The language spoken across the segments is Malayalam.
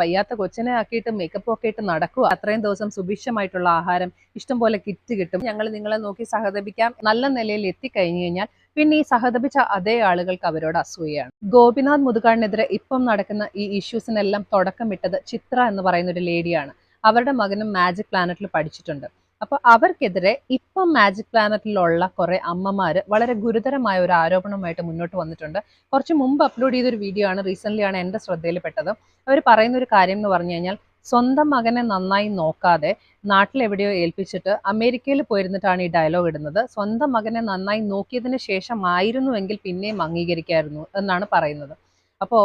വയ്യാത്ത കൊച്ചിനെ ആക്കിയിട്ട് മേക്കപ്പ് ഒക്കെ ഇട്ട് നടക്കുക. അത്രയും ദിവസം സുഭിക്ഷമായിട്ടുള്ള ആഹാരം ഇഷ്ടംപോലെ കിറ്റ് കിട്ടും. ഞങ്ങൾ നിങ്ങളെ നോക്കി സഹതപിക്കാം. നല്ല നിലയിൽ എത്തിക്കഴിഞ്ഞു കഴിഞ്ഞാൽ പിന്നെ ഈ സഹതപിച്ച അതേ ആളുകൾക്ക് അവരോട് അസൂയയാണ്. ഗോപിനാഥ് മുതുകാടിനെതിരെ ഇപ്പം നടക്കുന്ന ഈ ഇഷ്യൂസിനെല്ലാം തുടക്കമിട്ടത് ചിത്ര എന്ന് പറയുന്ന ഒരു ലേഡിയാണ് അവരുടെ മകനും മാജിക് പ്ലാനറ്റിൽ പഠിച്ചിട്ടുണ്ട്. അപ്പോൾ അവർക്കെതിരെ ഇപ്പം മാജിക് പ്ലാനറ്റിലുള്ള കുറെ അമ്മമാര് വളരെ ഗുരുതരമായ ഒരു ആരോപണവുമായിട്ട് മുന്നോട്ട് വന്നിട്ടുണ്ട്. കുറച്ച് മുമ്പ് അപ്ലോഡ് ചെയ്തൊരു വീഡിയോ ആണ് റീസെന്റ് ആണ് എന്റെ ശ്രദ്ധയിൽപ്പെട്ടത്. അവർ പറയുന്ന ഒരു കാര്യം എന്ന് പറഞ്ഞു കഴിഞ്ഞാൽ സ്വന്തം മകനെ നന്നായി നോക്കാതെ നാട്ടിൽ എവിടെയോ ഏൽപ്പിച്ചിട്ട് അമേരിക്കയിൽ പോയിരുന്നിട്ടാണ് ഈ ഡയലോഗ് ഇടുന്നത്. സ്വന്തം മകനെ നന്നായി നോക്കിയതിന് ശേഷമായിരുന്നുവെങ്കിൽ പിന്നെയും അംഗീകരിക്കായിരുന്നു എന്നാണ് പറയുന്നത്. അപ്പോൾ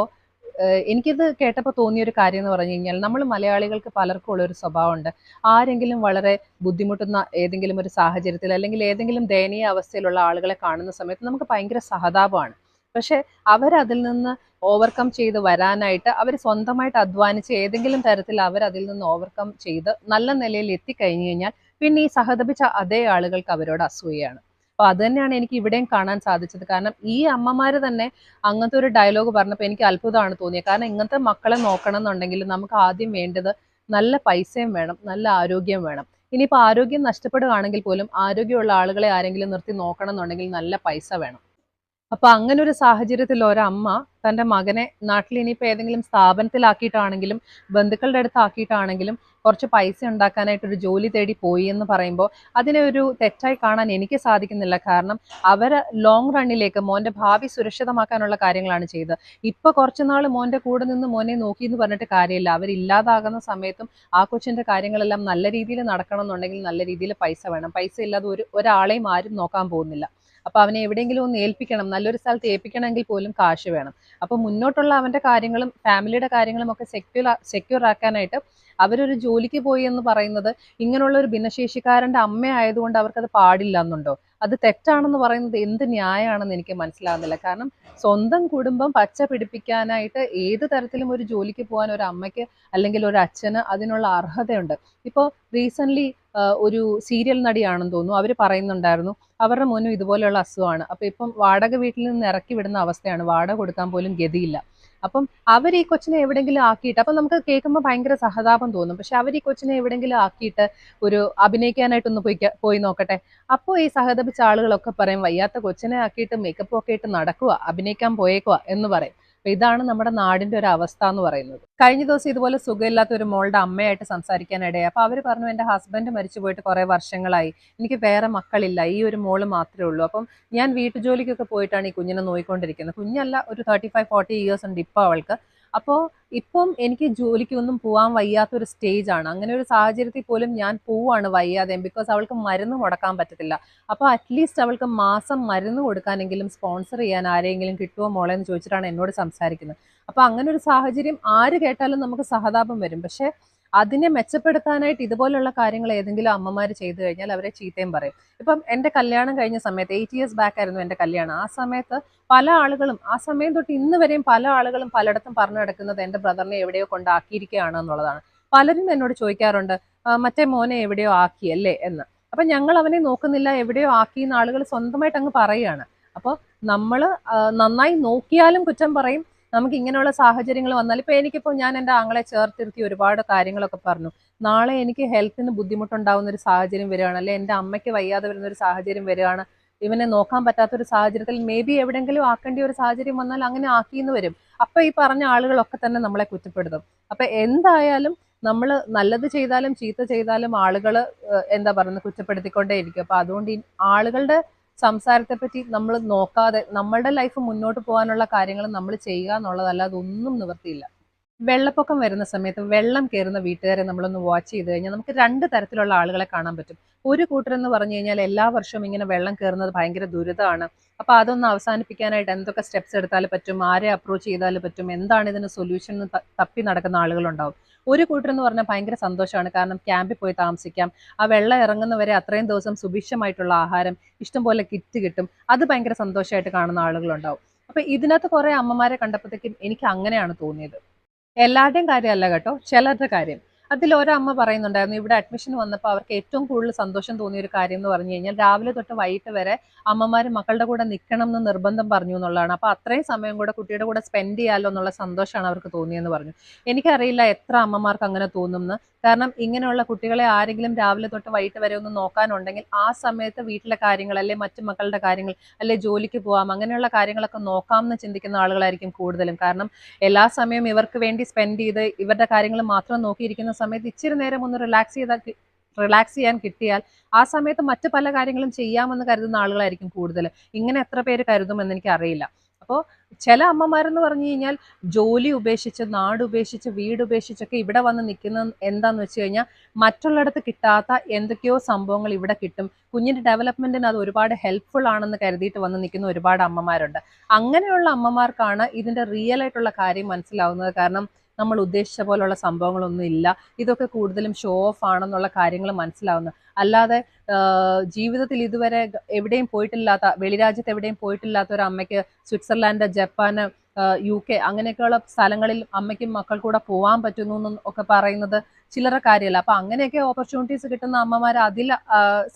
എനിക്കിത് കേട്ടപ്പോൾ തോന്നിയ ഒരു കാര്യം എന്ന് പറഞ്ഞു കഴിഞ്ഞാൽ നമ്മൾ മലയാളികൾക്ക് പലർക്കും ഉള്ള ഒരു സ്വഭാവമുണ്ട്. ആരെങ്കിലും വളരെ ബുദ്ധിമുട്ടുന്ന ഏതെങ്കിലും ഒരു സാഹചര്യത്തിൽ അല്ലെങ്കിൽ ഏതെങ്കിലും ദയനീയ അവസ്ഥയിലുള്ള ആളുകളെ കാണുന്ന സമയത്ത് നമുക്ക് ഭയങ്കര സഹതാപമാണ്. പക്ഷെ അവരതിൽ നിന്ന് ഓവർകം ചെയ്ത് വരാനായിട്ട് അവർ സ്വന്തമായിട്ട് അധ്വാനിച്ച് ഏതെങ്കിലും തരത്തിൽ അവർ അതിൽ നിന്ന് ഓവർകം ചെയ്ത് നല്ല നിലയിൽ എത്തിക്കഴിഞ്ഞു കഴിഞ്ഞാൽ പിന്നെ ഈ സഹതപിച്ച അതേ ആളുകൾക്ക് അവരോട് അസൂയയാണ്. അപ്പൊ അത് തന്നെയാണ് എനിക്ക് ഇവിടെയും കാണാൻ സാധിച്ചത്. കാരണം ഈ അമ്മമാര് തന്നെ അങ്ങനത്തെ ഒരു ഡയലോഗ് പറഞ്ഞപ്പോൾ എനിക്ക് അത്ഭുതമാണ് തോന്നിയത്. കാരണം ഇങ്ങനത്തെ മക്കളെ നോക്കണം എന്നുണ്ടെങ്കിൽ നമുക്ക് ആദ്യം വേണ്ടത് നല്ല പൈസയും വേണം നല്ല ആരോഗ്യം വേണം. ഇനിയിപ്പോൾ ആരോഗ്യം നഷ്ടപ്പെടുകയാണെങ്കിൽ പോലും ആരോഗ്യമുള്ള ആളുകളെ ആരെങ്കിലും നിർത്തി നോക്കണം എന്നുണ്ടെങ്കിൽ നല്ല പൈസ വേണം. അപ്പൊ അങ്ങനെ ഒരു സാഹചര്യത്തിൽ ഒരമ്മ തന്റെ മകനെ നാട്ടിൽ ഇനിയിപ്പോൾ ഏതെങ്കിലും സ്ഥാപനത്തിലാക്കിയിട്ടാണെങ്കിലും ബന്ധുക്കളുടെ അടുത്ത് ആക്കിയിട്ടാണെങ്കിലും കുറച്ച് പൈസ ഉണ്ടാക്കാനായിട്ട് ഒരു ജോലി തേടി പോയി എന്ന് പറയുമ്പോൾ അതിനെ ഒരു തെറ്റായി കാണാൻ എനിക്ക് സാധിക്കുന്നില്ല. കാരണം അവർ ലോങ് റണ്ണിലേക്ക് മോന്റെ ഭാവി സുരക്ഷിതമാക്കാനുള്ള കാര്യങ്ങളാണ് ചെയ്തത്. ഇപ്പൊ കുറച്ച് നാൾ മോന്റെ കൂടെ നിന്ന് മോനെ നോക്കി എന്ന് പറഞ്ഞിട്ട് കാര്യമില്ല. അവരില്ലാതാകുന്ന സമയത്തും ആ കൊച്ചിന്റെ കാര്യങ്ങളെല്ലാം നല്ല രീതിയിൽ നടക്കണം എന്നുണ്ടെങ്കിൽ നല്ല രീതിയിൽ പൈസ വേണം. പൈസ ഇല്ലാതെ ഒരു ഒരാളെയും ആരും നോക്കാൻ പോകുന്നില്ല. അപ്പൊ അവനെ എവിടെയെങ്കിലും ഒന്ന് ഏൽപ്പിക്കണം നല്ലൊരു സ്ഥലത്ത് ഏൽപ്പിക്കണമെങ്കിൽ പോലും കാശ് വേണം. അപ്പൊ മുന്നോട്ടുള്ള അവന്റെ കാര്യങ്ങളും ഫാമിലിയുടെ കാര്യങ്ങളും ഒക്കെ സെക്യൂർ സെക്യൂർ ആക്കാനായിട്ട് അവരൊരു ജോലിക്ക് പോയി എന്ന് പറയുന്നത് ഇങ്ങനെയുള്ള ഒരു ഭിന്നശേഷിക്കാരന്റെ അമ്മ ആയതുകൊണ്ട് അവർക്കത് പാടില്ല എന്നുണ്ടോ? അത് തെറ്റാണെന്ന് പറയുന്നത് എന്ത് ന്യായമാണെന്ന് എനിക്ക് മനസ്സിലാകുന്നില്ല കാരണം സ്വന്തം കുടുംബം പച്ച പിടിപ്പിക്കാനായിട്ട് ഏത് തരത്തിലും ഒരു ജോലിക്ക് പോകാൻ ഒരു അമ്മയ്ക്ക് അല്ലെങ്കിൽ ഒരു അച്ഛന് അതിനുള്ള അർഹതയുണ്ട്. ഇപ്പോൾ റീസെന്റ് ഒരു സീരിയൽ നടിയാണെന്ന് തോന്നുന്നു. അവർ പറയുന്നുണ്ടായിരുന്നു അവരുടെ മോനും ഇതുപോലെയുള്ള അസുഖമാണ്. അപ്പോൾ ഇപ്പം വാടക വീട്ടിൽ നിന്ന് ഇറക്കി വിടുന്ന അവസ്ഥയാണ്. വാടക കൊടുക്കാൻ പോലും ഗതിയില്ല. അപ്പം അവർ ഈ കൊച്ചിനെ എവിടെങ്കിലും ആക്കിയിട്ട് അപ്പം നമുക്ക് കേൾക്കുമ്പോൾ ഭയങ്കര സഹതാപം തോന്നും. പക്ഷെ അവർ ഈ കൊച്ചിനെ എവിടെങ്കിലും ആക്കിയിട്ട് ഒരു അഭിനയിക്കാനായിട്ടൊന്ന് പോയി പോയി നോക്കട്ടെ. അപ്പോൾ ഈ സഹതപിച്ച ആളുകളൊക്കെ പറയും വയ്യാത്ത കൊച്ചിനെ ആക്കിയിട്ട് മേക്കപ്പ് ഒക്കെ ഇട്ട് നടക്കുക അഭിനയിക്കാൻ പോയേക്കുക എന്ന് പറയും. അപ്പൊ ഇതാണ് നമ്മുടെ നാടിന്റെ ഒരു അവസ്ഥ എന്ന് പറയുന്നത്. കഴിഞ്ഞ ദിവസം ഇതുപോലെ സുഖമില്ലാത്ത ഒരു മോളുടെ അമ്മയായിട്ട് സംസാരിക്കാനിടയായി. അപ്പൊ അവർ പറഞ്ഞു എന്റെ ഹസ്ബൻഡ് മരിച്ചു പോയിട്ട് കുറെ വർഷങ്ങളായി. എനിക്ക് വേറെ മക്കളില്ല. ഈ ഒരു മോൾ മാത്രമേ ഉള്ളൂ. അപ്പം ഞാൻ വീട്ടുജോലിക്കൊക്കെ പോയിട്ടാണ് ഈ കുഞ്ഞിനെ നോയിക്കൊണ്ടിരിക്കുന്നത്. കുഞ്ഞല്ല ഒരു തേർട്ടി ഫൈവ് ഫോർട്ടി ഇയേഴ്സ് ഉണ്ട് ഇപ്പോൾ അവൾക്ക്. അപ്പോൾ ഇപ്പം എനിക്ക് ജോലിക്കൊന്നും പോകാൻ വയ്യാത്തൊരു സ്റ്റേജ് ആണ് അങ്ങനെ ഒരു സാഹചര്യത്തിൽ പോലും ഞാൻ പോവാണ് വയ്യാതെ ബിക്കോസ് അവൾക്ക് മരുന്ന് മുടക്കാൻ പറ്റത്തില്ല. അപ്പോൾ അറ്റ്ലീസ്റ്റ് അവൾക്ക് മാസം മരുന്ന് കൊടുക്കാനെങ്കിലും സ്പോൺസർ ചെയ്യാൻ ആരെങ്കിലും കിട്ടുമോ മോളെ എന്ന് ചോദിച്ചിട്ടാണ് എന്നോട് സംസാരിക്കുന്നത്. അപ്പോൾ അങ്ങനെ ഒരു സാഹചര്യം ആര് കേട്ടാലും നമുക്ക് സഹതാപം വരും. പക്ഷേ അതിനെ മെച്ചപ്പെടുത്താനായിട്ട് ഇതുപോലുള്ള കാര്യങ്ങൾ ഏതെങ്കിലും അമ്മമാർ ചെയ്തു കഴിഞ്ഞാൽ അവരെ ചീത്തയും പറയും. ഇപ്പം എന്റെ കല്യാണം കഴിഞ്ഞ സമയത്ത് എയ്റ്റ് ഇയേഴ്സ് ബാക്ക് ആയിരുന്നു എന്റെ കല്യാണം. ആ സമയത്ത് പല ആളുകളും ആ സമയം തൊട്ട് ഇന്ന് വരെയും പല ആളുകളും പലയിടത്തും പറഞ്ഞു നടക്കുന്നത് എന്റെ ബ്രദറിനെ എവിടെയോ കൊണ്ടാക്കിയിരിക്കുകയാണ് എന്നുള്ളതാണ്. പലരും എന്നോട് ചോദിക്കാറുണ്ട് മറ്റേ മോനെ എവിടെയോ ആക്കി അല്ലേ? എന്ന്. അപ്പം ഞങ്ങൾ അവനെ നോക്കുന്നില്ല എവിടെയോ ആക്കി എന്ന് ആളുകൾ സ്വന്തമായിട്ട് അങ്ങ് പറയുകയാണ്. അപ്പോൾ നമ്മൾ നന്നായി നോക്കിയാലും കുറ്റം പറയും നമുക്ക് ഇങ്ങനെയുള്ള സാഹചര്യങ്ങൾ വന്നാൽ ഇപ്പൊ എനിക്കിപ്പോൾ ഞാൻ എന്റെ ആങ്ങളെ ചേർത്തിരുത്തി ഒരുപാട് കാര്യങ്ങളൊക്കെ പറഞ്ഞു. നാളെ എനിക്ക് ഹെൽത്തിന് ബുദ്ധിമുട്ടുണ്ടാവുന്ന ഒരു സാഹചര്യം വരികയാണ്. അല്ലെ എന്റെ അമ്മയ്ക്ക് വയ്യാതെ വരുന്ന ഒരു സാഹചര്യം വരികയാണ്. ഇവനെ നോക്കാൻ പറ്റാത്ത ഒരു സാഹചര്യത്തിൽ മേ ബി എവിടെയെങ്കിലും ആക്കേണ്ട ഒരു സാഹചര്യം വന്നാൽ അങ്ങനെ ആക്കിയെന്ന് വരും. അപ്പൊ ഈ പറഞ്ഞ ആളുകളൊക്കെ തന്നെ നമ്മളെ കുറ്റപ്പെടുത്തും. അപ്പൊ എന്തായാലും നമ്മൾ നല്ലത് ചെയ്താലും ചീത്ത ചെയ്താലും ആളുകൾ എന്താ പറയുന്നത് കുറ്റപ്പെടുത്തിക്കൊണ്ടേയിരിക്കും. അപ്പൊ അതുകൊണ്ട് ആളുകളുടെ സംസാരത്തെ പറ്റി നമ്മൾ നോക്കാതെ നമ്മളുടെ ലൈഫ് മുന്നോട്ട് പോകാനുള്ള കാര്യങ്ങൾ നമ്മൾ ചെയ്യുക എന്നുള്ളതല്ലാതെ ഒന്നും നിവർത്തിയില്ല. വെള്ളപ്പൊക്കം വരുന്ന സമയത്ത് വെള്ളം കയറുന്ന വീട്ടുകാരെ നമ്മളൊന്ന് വാച്ച് ചെയ്ത് കഴിഞ്ഞാൽ നമുക്ക് രണ്ട് തരത്തിലുള്ള ആളുകളെ കാണാൻ പറ്റും. ഒരു കൂട്ടരെന്ന് പറഞ്ഞു കഴിഞ്ഞാൽ എല്ലാ വർഷവും ഇങ്ങനെ വെള്ളം കയറുന്നത് ഭയങ്കര ദുരിതമാണ്. അപ്പൊ അതൊന്ന് അവസാനിപ്പിക്കാനായിട്ട് എന്തൊക്കെ സ്റ്റെപ്സ് എടുത്താൽ പറ്റും? ആരെ അപ്രോച്ച് ചെയ്താൽ പറ്റും? എന്താണ് ഇതിന് സൊല്യൂഷൻ എന്ന് തപ്പി നടക്കുന്ന ആളുകളുണ്ടാവും. ഒരു കൂട്ടരെന്ന് പറഞ്ഞാൽ ഭയങ്കര സന്തോഷമാണ്. കാരണം ക്യാമ്പിൽ പോയി താമസിക്കാം. ആ വെള്ളം ഇറങ്ങുന്നവരെ അത്രയും ദിവസം സുഭിക്ഷമായിട്ടുള്ള ആഹാരം ഇഷ്ടംപോലെ കിറ്റ് കിട്ടും. അത് ഭയങ്കര സന്തോഷമായിട്ട് കാണുന്ന ആളുകളുണ്ടാവും. അപ്പൊ ഇതിനകത്ത് കുറെ അമ്മമാരെ കണ്ടപ്പോഴത്തേക്കും എനിക്ക് അങ്ങനെയാണ് തോന്നിയത്. എല്ലാവരുടെയും കാര്യമല്ല കേട്ടോ. ചിലരുടെ കാര്യം. അതിൽ ഒരമ്മ പറയുന്നുണ്ടായിരുന്നു ഇവിടെ അഡ്മിഷൻ വന്നപ്പോൾ അവർക്ക് ഏറ്റവും കൂടുതൽ സന്തോഷം തോന്നിയ ഒരു കാര്യം എന്ന് പറഞ്ഞു കഴിഞ്ഞാൽ രാവിലെ തൊട്ട് വൈകിട്ട് വരെ അമ്മമാർ മക്കളുടെ കൂടെ നിൽക്കണം എന്ന് നിർബന്ധം പറഞ്ഞു എന്നുള്ളതാണ്. അപ്പോൾ അത്രയും സമയം കൂടെ കുട്ടിയുടെ കൂടെ സ്പെൻഡ് ചെയ്യാമല്ലോ എന്നുള്ള സന്തോഷമാണ് അവർക്ക് തോന്നിയെന്ന് പറഞ്ഞു. എനിക്കറിയില്ല എത്ര അമ്മമാർക്ക് അങ്ങനെ തോന്നുന്നു കാരണം ഇങ്ങനെയുള്ള കുട്ടികളെ ആരെങ്കിലും രാവിലെ തൊട്ട് വൈകിട്ട് വരെ ഒന്ന് നോക്കാനുണ്ടെങ്കിൽ ആ സമയത്ത് വീട്ടിലെ കാര്യങ്ങൾ അല്ലെ മറ്റു മക്കളുടെ കാര്യങ്ങൾ അല്ലെ ജോലിക്ക് പോവാം അങ്ങനെയുള്ള കാര്യങ്ങളൊക്കെ നോക്കാം എന്ന് ചിന്തിക്കുന്ന ആളുകളായിരിക്കും കൂടുതലും. കാരണം എല്ലാ സമയവും ഇവർക്ക് വേണ്ടി സ്പെൻഡ് ചെയ്ത് ഇവരുടെ കാര്യങ്ങൾ മാത്രം നോക്കിയിരിക്കുന്ന സമയത്ത് ഇച്ചിരി നേരം ഒന്ന് റിലാക്സ് ചെയ്താൽ റിലാക്സ് ചെയ്യാൻ കിട്ടിയാൽ ആ സമയത്ത് മറ്റു പല കാര്യങ്ങളും ചെയ്യാമെന്ന് കരുതുന്ന ആളുകളായിരിക്കും കൂടുതൽ ഇങ്ങനെ എത്ര പേര് കരുതുമെന്ന് എനിക്ക് അറിയില്ല. അപ്പോൾ ചില അമ്മമാരെന്ന് പറഞ്ഞു കഴിഞ്ഞാൽ ജോലി ഉപേക്ഷിച്ച് നാട് ഉപേക്ഷിച്ച് വീട് ഉപേക്ഷിച്ചൊക്കെ ഇവിടെ വന്ന് നിൽക്കുന്ന എന്താന്ന് വെച്ച് കഴിഞ്ഞാൽ മറ്റുള്ളിടത്ത് കിട്ടാത്ത എന്തൊക്കെയോ സംഭവങ്ങൾ ഇവിടെ കിട്ടും. കുഞ്ഞിന്റെ ഡെവലപ്മെന്റിന് അത് ഒരുപാട് ഹെൽപ്ഫുൾ ആണെന്ന് കരുതിയിട്ട് വന്ന് നിൽക്കുന്ന ഒരുപാട് അമ്മമാരുണ്ട്. അങ്ങനെയുള്ള അമ്മമാർക്കാണ് ഇതിന്റെ റിയൽ ആയിട്ടുള്ള കാര്യം മനസ്സിലാവുന്നത്. കാരണം നമ്മൾ ഉദ്ദേശിച്ച പോലുള്ള സംഭവങ്ങളൊന്നും ഇല്ല. ഇതൊക്കെ കൂടുതലും ഷോ ഓഫ് ആണെന്നുള്ള കാര്യങ്ങൾ മനസ്സിലാവുന്നു. അല്ലാതെ ജീവിതത്തിൽ ഇതുവരെ എവിടെയും പോയിട്ടില്ലാത്ത വെളിരാജ്യത്ത് എവിടെയും പോയിട്ടില്ലാത്ത ഒരു അമ്മയ്ക്ക് സ്വിറ്റ്സർലാൻഡ് ജപ്പാന് യു കെ അങ്ങനെയൊക്കെയുള്ള സ്ഥലങ്ങളിൽ അമ്മയ്ക്കും മക്കൾക്കൂടെ പോകാൻ പറ്റുന്നു ഒക്കെ പറയുന്നത് ചില്ലറ കാര്യമല്ല. അപ്പൊ അങ്ങനെയൊക്കെ ഓപ്പർച്യൂണിറ്റീസ് കിട്ടുന്ന അമ്മമാർ അതിൽ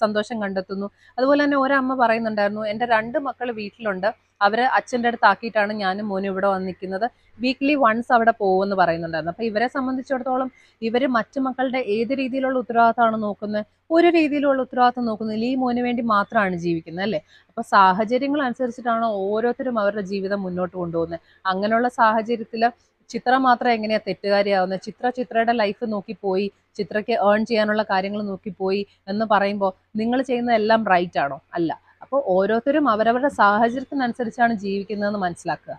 സന്തോഷം കണ്ടെത്തുന്നു. അതുപോലെ തന്നെ ഒരമ്മ പറയുന്നുണ്ടായിരുന്നു എന്റെ രണ്ട് മക്കൾ വീട്ടിലുണ്ട്. അവരെ അച്ഛന്റെ അടുത്ത് ആക്കിയിട്ടാണ് ഞാനും മോനും ഇവിടെ വന്നിരിക്കുന്നത് വീക്ക്ലി വൺസ് അവിടെ പോകുമെന്ന് പറയുന്നുണ്ടായിരുന്നു. അപ്പൊ ഇവരെ സംബന്ധിച്ചിടത്തോളം ഇവർ മറ്റു മക്കളുടെ ഏത് രീതിയിലുള്ള ഉത്തരവാദിത്തമാണ് നോക്കുന്നത്? ഒരു രീതിയിലുള്ള ഉത്തരവാദിത്തം നോക്കുന്നില്ല ഈ മോന് വേണ്ടി മാത്രമാണ് ജീവിക്കുന്നത് അല്ലേ? അപ്പൊ സാഹചര്യങ്ങൾ അനുസരിച്ചിട്ടാണ് ഓരോരുത്തരും അവരുടെ ജീവിതം മുന്നോട്ട് കൊണ്ടുപോകുന്നത്. അങ്ങനെയുള്ള സാഹചര്യത്തിൽ ചിത്ര മാത്രം എങ്ങനെയാ തെറ്റുകാരിയാവുന്നത് ചിത്ര ചിത്രയുടെ ലൈഫ് നോക്കിപ്പോയി ചിത്രയ്ക്ക് ഏൺ ചെയ്യാനുള്ള കാര്യങ്ങൾ നോക്കിപ്പോയി എന്ന് പറയുമ്പോൾ നിങ്ങൾ ചെയ്യുന്നതെല്ലാം റൈറ്റ് ആണോ? അല്ല. അപ്പോൾ ഓരോരുത്തരും അവരവരുടെ സാഹചര്യത്തിനനുസരിച്ചാണ് ജീവിക്കുന്നതെന്ന് മനസ്സിലാക്കുക.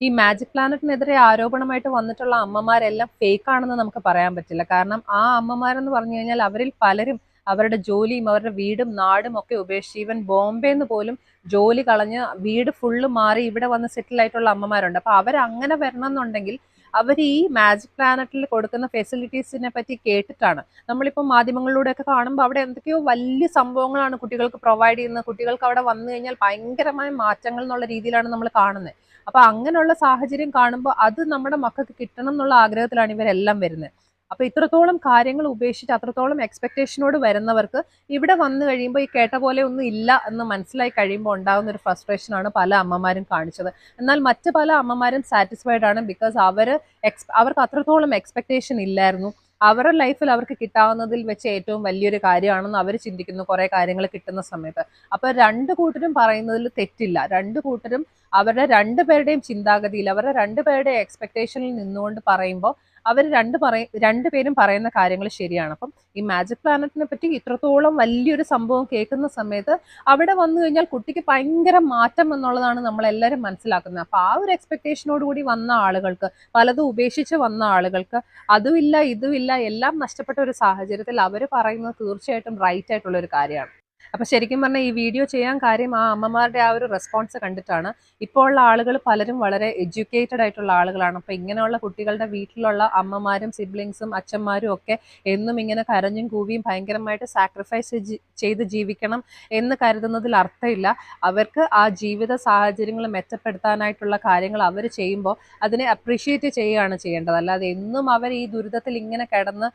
ഈ മാജിക് പ്ലാനറ്റിനെതിരെ ആരോപണമായിട്ട് വന്നിട്ടുള്ള അമ്മമാരെല്ലാം ഫേക്ക് ആണെന്ന് നമുക്ക് പറയാൻ പറ്റില്ല. കാരണം ആ അമ്മമാരെന്ന് പറഞ്ഞു കഴിഞ്ഞാൽ അവരിൽ പലരും അവരുടെ ജോലിയും അവരുടെ വീടും നാടും ഒക്കെ ഉപേക്ഷിച്ച് ഈവൻ ബോംബെന്ന് പോലും ജോലി കളഞ്ഞ് വീട് ഫുള്ള് മാറി ഇവിടെ വന്ന് സെറ്റിൽ ആയിട്ടുള്ള അമ്മമാരുണ്ട്. അപ്പൊ അവരങ്ങനെ വരണം എന്നുണ്ടെങ്കിൽ അവർ ഈ മാജിക് പ്ലാനറ്റിൽ കൊടുക്കുന്ന ഫെസിലിറ്റീസിനെ പറ്റി കേട്ടിട്ടാണ്. നമ്മളിപ്പോൾ മാധ്യമങ്ങളിലൂടെയൊക്കെ കാണുമ്പോൾ അവിടെ എന്തൊക്കെയോ വലിയ സംഭവങ്ങളാണ് കുട്ടികൾക്ക് പ്രൊവൈഡ് ചെയ്യുന്നത്. കുട്ടികൾക്ക് അവിടെ വന്നു കഴിഞ്ഞാൽ ഭയങ്കരമായ മാറ്റങ്ങൾ എന്നുള്ള രീതിയിലാണ് നമ്മൾ കാണുന്നത്. അപ്പൊ അങ്ങനെയുള്ള സാഹചര്യം കാണുമ്പോൾ അത് നമ്മുടെ മക്കൾക്ക് കിട്ടണം എന്നുള്ള ആഗ്രഹത്തിലാണ് ഇവരെല്ലാം വരുന്നത്. അപ്പൊ ഇത്രത്തോളം കാര്യങ്ങൾ ഉപേക്ഷിച്ച് അത്രത്തോളം എക്സ്പെക്ടേഷനോട് വരുന്നവർക്ക് ഇവിടെ വന്നു കഴിയുമ്പോൾ ഈ കേട്ട പോലെ ഒന്നും ഇല്ല എന്ന് മനസ്സിലായി കഴിയുമ്പോൾ ഉണ്ടാകുന്ന ഒരു ഫ്രസ്ട്രേഷൻ ആണ് പല അമ്മമാരും കാണിച്ചത്. എന്നാൽ മറ്റ് പല അമ്മമാരും സാറ്റിസ്ഫൈഡ് ആണ് ബിക്കോസ് അവർ എക്സ് അവർക്ക് അത്രത്തോളം എക്സ്പെക്ടേഷൻ ഇല്ലായിരുന്നു. അവരുടെ ലൈഫിൽ അവർക്ക് കിട്ടാവുന്നതിൽ വെച്ച് ഏറ്റവും വലിയൊരു കാര്യമാണെന്ന് അവർ ചിന്തിക്കുന്നു കുറേ കാര്യങ്ങൾ കിട്ടുന്ന സമയത്ത്. അപ്പോൾ രണ്ട് കൂട്ടരും പറയുന്നതിൽ തെറ്റില്ല. രണ്ട് കൂട്ടരും അവരുടെ രണ്ടുപേരുടെയും ചിന്താഗതിയിൽ അവരുടെ രണ്ടുപേരുടെയും എക്സ്പെക്ടേഷനിൽ നിന്നുകൊണ്ട് പറയുമ്പോൾ അവർ രണ്ട് പറയ രണ്ടുപേരും പറയുന്ന കാര്യങ്ങൾ ശരിയാണ്. അപ്പം ഈ മാജിക് പ്ലാനറ്റിനെ പറ്റി ഇത്രത്തോളം വലിയൊരു സംഭവം കേൾക്കുന്ന സമയത്ത് അവിടെ വന്നു കഴിഞ്ഞാൽ കുട്ടിക്ക് ഭയങ്കര മാറ്റം എന്നുള്ളതാണ് നമ്മളെല്ലാവരും മനസ്സിലാക്കുന്നത്. അപ്പം ആ ഒരു എക്സ്പെക്റ്റേഷനോട് കൂടി വന്ന ആളുകൾക്ക് പലതും ഉപേക്ഷിച്ച് വന്ന ആളുകൾക്ക് അതുമില്ല ഇതുമില്ല എല്ലാം നഷ്ടപ്പെട്ട ഒരു സാഹചര്യത്തിൽ അവർ പറയുന്നത് തീർച്ചയായിട്ടും റൈറ്റ് ആയിട്ടുള്ള ഒരു കാര്യമാണ്. അപ്പൊ ശരിക്കും പറഞ്ഞാൽ ഈ വീഡിയോ ചെയ്യാൻ കാര്യം ആ അമ്മമാരുടെ ആ ഒരു റെസ്പോൺസ് കണ്ടിട്ടാണ്. ഇപ്പോൾ ഉള്ള ആളുകൾ പലരും വളരെ എഡ്യൂക്കേറ്റഡ് ആയിട്ടുള്ള ആളുകളാണ്. അപ്പൊ ഇങ്ങനെയുള്ള കുട്ടികളുടെ വീട്ടിലുള്ള അമ്മമാരും സിബ്ലിങ്സും അച്ഛന്മാരും ഒക്കെ എന്നും ഇങ്ങനെ കരഞ്ഞും കൂവിയും ഭയങ്കരമായിട്ട് സാക്രിഫൈസ് ചെയ്ത് ജീവിക്കണം എന്ന് കരുതുന്നതിൽ അർത്ഥമില്ല. അവർക്ക് ആ ജീവിത സാഹചര്യങ്ങൾ മെച്ചപ്പെടുത്താനായിട്ടുള്ള കാര്യങ്ങൾ അവർ ചെയ്യുമ്പോൾ അതിനെ അപ്രീഷിയേറ്റ് ചെയ്യുകയാണ് ചെയ്യേണ്ടത്. അല്ലാതെ എന്നും അവർ ഈ ദുരിതത്തിൽ ഇങ്ങനെ കിടന്ന്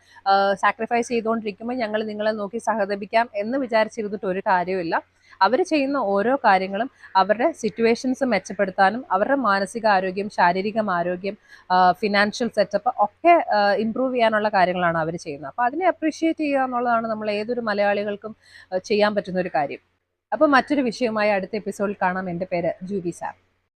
സാക്രിഫൈസ് ചെയ്തുകൊണ്ടിരിക്കുമ്പോൾ ഞങ്ങൾ നിങ്ങളെ നോക്കി സഹതപിക്കാം എന്ന് വിചാരിച്ചിരുന്നിട്ട് ഒരു കാര്യമില്ല അവർ ചെയ്യുന്ന ഓരോ കാര്യങ്ങളും അവരുടെ സിറ്റുവേഷൻസ് മെച്ചപ്പെടുത്താനും അവരുടെ മാനസികാരോഗ്യം ശാരീരിക ആരോഗ്യം ഫിനാൻഷ്യൽ സെറ്റപ്പ് ഒക്കെ ഇമ്പ്രൂവ് ചെയ്യാനുള്ള കാര്യങ്ങളാണ് അവർ ചെയ്യുന്നത്. അപ്പോൾ അതിനെ അപ്രീഷിയേറ്റ് ചെയ്യുക എന്നുള്ളതാണ് നമ്മൾ ഏതൊരു മലയാളികൾക്കും ചെയ്യാൻ പറ്റുന്ന ഒരു കാര്യം. അപ്പോൾ മറ്റൊരു വിഷയമായി അടുത്ത എപ്പിസോഡിൽ കാണാം. എന്റെ പേര് ജൂബി സാർ